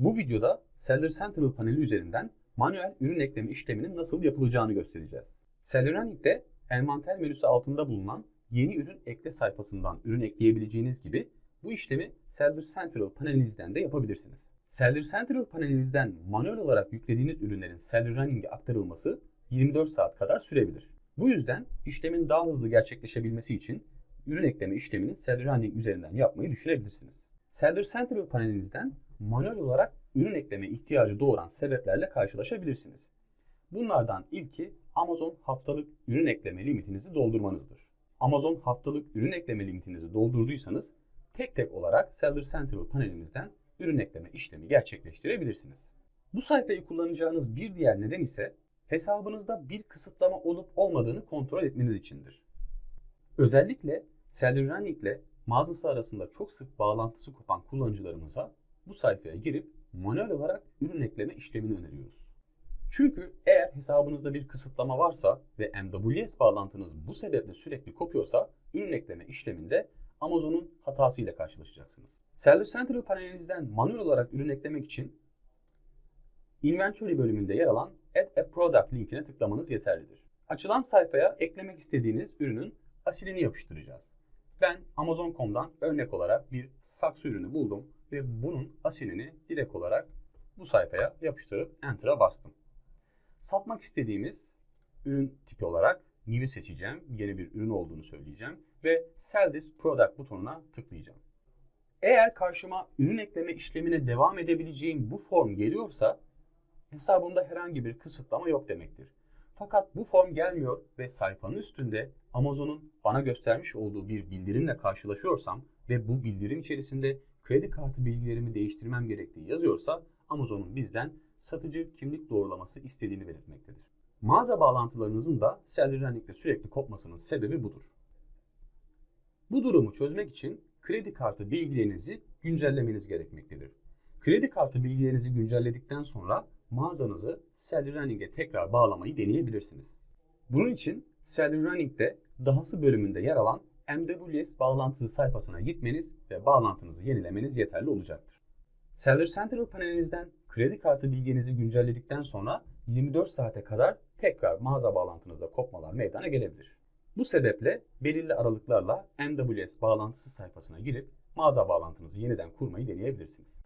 Bu videoda Seller Central paneli üzerinden manuel ürün ekleme işleminin nasıl yapılacağını göstereceğiz. Seller Running'de envanter menüsü altında bulunan yeni ürün ekle sayfasından ürün ekleyebileceğiniz gibi bu işlemi Seller Central panelinizden de yapabilirsiniz. Seller Central panelinizden manuel olarak yüklediğiniz ürünlerin Seller Running'e aktarılması 24 saat kadar sürebilir. Bu yüzden işlemin daha hızlı gerçekleşebilmesi için ürün ekleme işlemini Seller Running üzerinden yapmayı düşünebilirsiniz. Seller Central panelinizden manuel olarak ürün ekleme ihtiyacı doğuran sebeplerle karşılaşabilirsiniz. Bunlardan ilki Amazon haftalık ürün ekleme limitinizi doldurmanızdır. Amazon haftalık ürün ekleme limitinizi doldurduysanız tek tek olarak Seller Central panelinizden ürün ekleme işlemi gerçekleştirebilirsiniz. Bu sayfayı kullanacağınız bir diğer neden ise hesabınızda bir kısıtlama olup olmadığını kontrol etmeniz içindir. Özellikle Seller Running ile mağazası arasında çok sık bağlantısı kopan kullanıcılarımıza bu sayfaya girip manuel olarak ürün ekleme işlemini öneriyoruz. Çünkü eğer hesabınızda bir kısıtlama varsa ve MWS bağlantınız bu sebeple sürekli kopuyorsa ürün ekleme işleminde Amazon'un hatasıyla karşılaşacaksınız. Seller Central panelinizden manuel olarak ürün eklemek için Inventory bölümünde yer alan Add a Product linkine tıklamanız yeterlidir. Açılan sayfaya eklemek istediğiniz ürünün asilini yapıştıracağız. Ben Amazon.com'dan örnek olarak bir saksı ürünü buldum ve bunun asilini direkt olarak bu sayfaya yapıştırıp Enter'a bastım. Satmak istediğimiz ürün tipi olarak New'i seçeceğim. Yeni bir ürün olduğunu söyleyeceğim. Ve Sell this product butonuna tıklayacağım. Eğer karşıma ürün ekleme işlemine devam edebileceğim bu form geliyorsa hesabımda herhangi bir kısıtlama yok demektir. Fakat bu form gelmiyor ve sayfanın üstünde Amazon'un bana göstermiş olduğu bir bildirimle karşılaşıyorsam ve bu bildirim içerisinde kredi kartı bilgilerimi değiştirmem gerektiği yazıyorsa Amazon'un bizden satıcı kimlik doğrulaması istediğini belirtmektedir. Mağaza bağlantılarınızın da Running'de sürekli kopmasının sebebi budur. Bu durumu çözmek için kredi kartı bilgilerinizi güncellemeniz gerekmektedir. Kredi kartı bilgilerinizi güncelledikten sonra mağazanızı Seller Running'e tekrar bağlamayı deneyebilirsiniz. Bunun için Seller Running'de dahası bölümünde yer alan MWS bağlantısı sayfasına gitmeniz ve bağlantınızı yenilemeniz yeterli olacaktır. Seller Central panelinizden kredi kartı bilginizi güncelledikten sonra 24 saate kadar tekrar mağaza bağlantınızda kopmalar meydana gelebilir. Bu sebeple belirli aralıklarla MWS bağlantısı sayfasına girip mağaza bağlantınızı yeniden kurmayı deneyebilirsiniz.